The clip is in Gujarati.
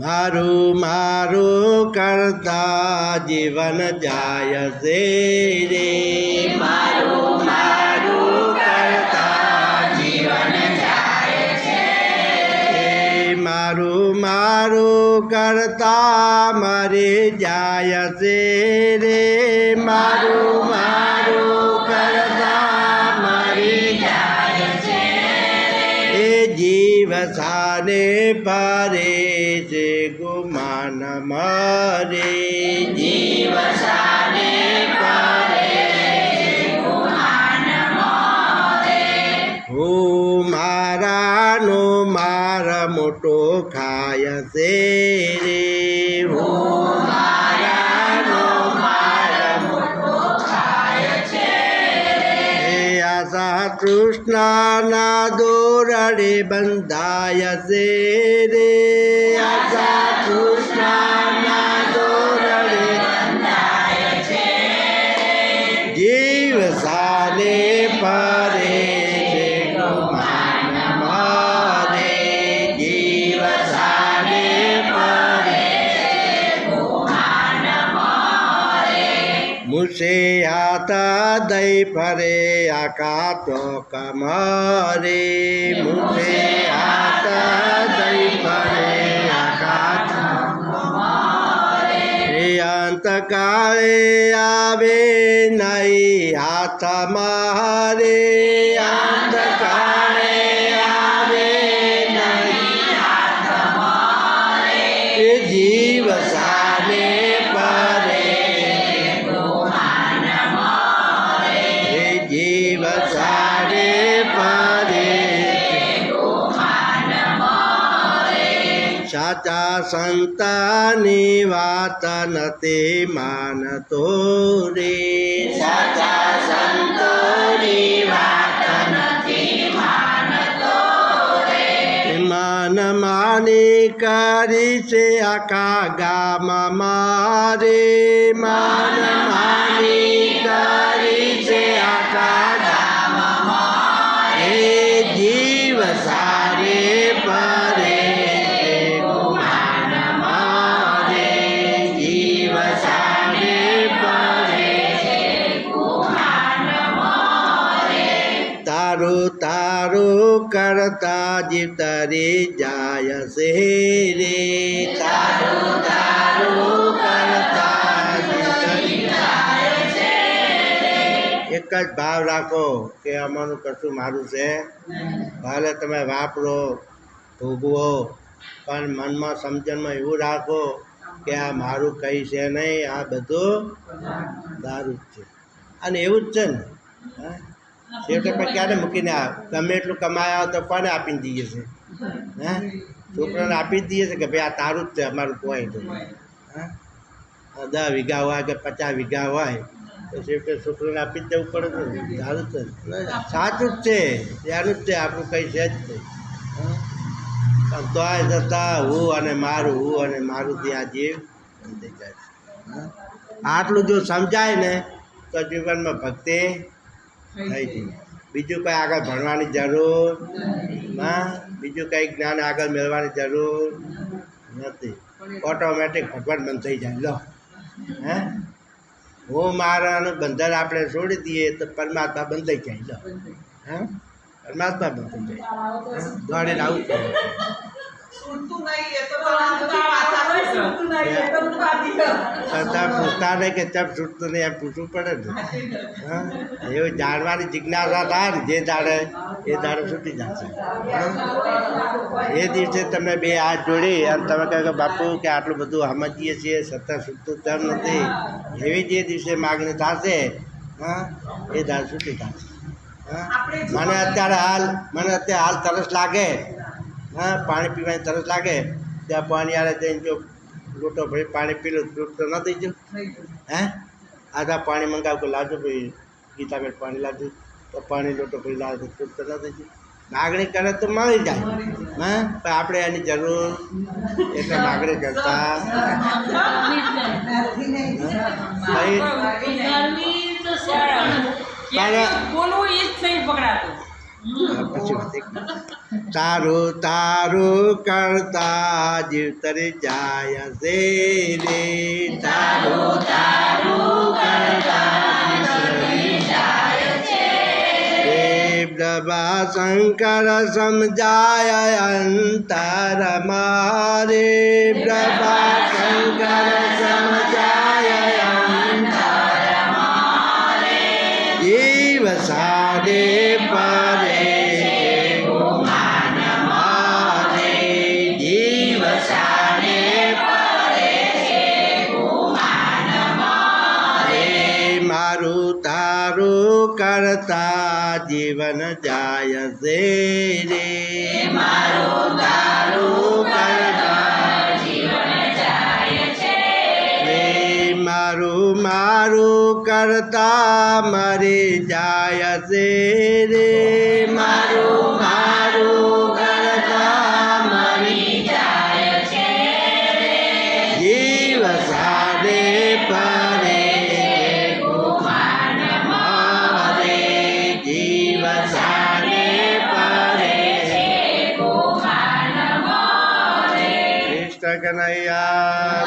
મારું મારું કરતા જીવન જાય છે રે. મારું મારું કરતા જીવન જાય છે મારું મારું કરતા મરી જાય છે રે. મારું મારું સાને પારે જે ગુમાન મારે. જીવ સાને હું મારાનો મારા મોટો ખાય છે. કૃષ્ણના દોરડે બંધાય છે રે આશા કૃષ્ણના મુસે હાથ દઈ ફરે આકા તો કમરે हाथ હાથ દઈ ફરે અંતકાળે આવે નહીં હાથ મારે અંતકાળે આવે નહીં મારે જીવ સાને સાચા સંતાની વાત નથી માનતો રે. સાચા સંતોની વાત નથી માનતો રે. માન માની કરી છે આખા ગામ મારે. માન તારું કરતા જીવ તરી જાય છે રે. તારું તારું એક જ ભાવ રાખો કે અમારું કશું મારું છે. ભલે તમે વાપરો, ભોગવો, પણ મનમાં સમજણમાં એવું રાખો કે આ મારું કંઈ છે નહીં, આ બધું દારૂ જ છે. અને એવું જ છે ને, હા? છેવટે પણ ક્યારે મૂકીને આવ ગમે એટલું કમાયા તો કોને આપીને દઈએ છે? હે? છોકરાને આપી જ દઈએ છે કે ભાઈ આ તારું જ છે, અમારું પોઈન્ટ હા? દસ વીઘા હોય કે પચાસ વીઘા હોય, તો છેવટે છોકરાને આપી જ દેવું પડે છે સારું છે. સાચું જ છે, ત્યાંનું જ છે, આપણું કંઈ છે જ નહીં? પણ તોય છતાં હું અને મારું, હું અને મારું ત્યાં જીવ થઈ જાય છે? આટલું જો સમજાય ને, તો જીવનમાં ભક્તિ થઈ ગયું બીજું કંઈ આગળ ભણવાની જરૂર હા બીજું કંઈ જ્ઞાન આગળ મેળવવાની જરૂર નથી. ઓટોમેટિક ભગવાન બંધ થઈ જાય. લો. હે? હું મારાનું બંધન આપણે છોડી દઈએ તો પરમાત્મા બંધાઈ જાય. લો. હે? પરમાત્મા બંધ થઈ જાય. દોડીને આવું છૂટતું નહીં એ તો છૂટતું એ તો નહીં. કે ચપ છૂટતું નહીં એમ પૂછવું પડે ને. હા. એવું જાણવાની જિજ્ઞાસા થાય ને જે દાડે એ દાડે છૂટી જશે. હા? એ દિવસે તમે બે હાથ જોડી અને તમે કહો કે બાપુ કે આટલું બધું સમજીએ છીએ સત્તા છૂટતું તેમ નથી. એવી જે દિવસે માગણી થશે હા એ દાડ છૂટી જશે. હા? મને અત્યારે હાલ મને અત્યારે હાલ તરસ લાગે હા પાણી પીવાની તરસ લાગે. ત્યાં પાણી આરે જઈને જો લોટો ભરી પાણી પી લો તૃપ્ત તો ન થઈ જવું હે? આધા પાણી મંગાવ કે લાવજો ભાઈ ગીતાબેન પાણી લાજો તો પાણી લોટો ભરી લાવે તો તૃપ્ત ન થઈ જાય માગણી કરે તો મળી જાય. હા? પણ આપણે એની જરૂર એટલે માગણી કરતા. ભાઈ તો બોલવું એ જ પકડાતું. પછી વાત એક. તારું તારું કરતા જીવ તરી જાય છે રે. તારું તારું કરતા શંકર સમજાય અંતર મારે પ્રભા શંકર સમજાય કરતા જીવન જાય છે રે. મારું રે મારું મારું કરતા મરી જાય છે રે. કૃષ્ણ કનૈયા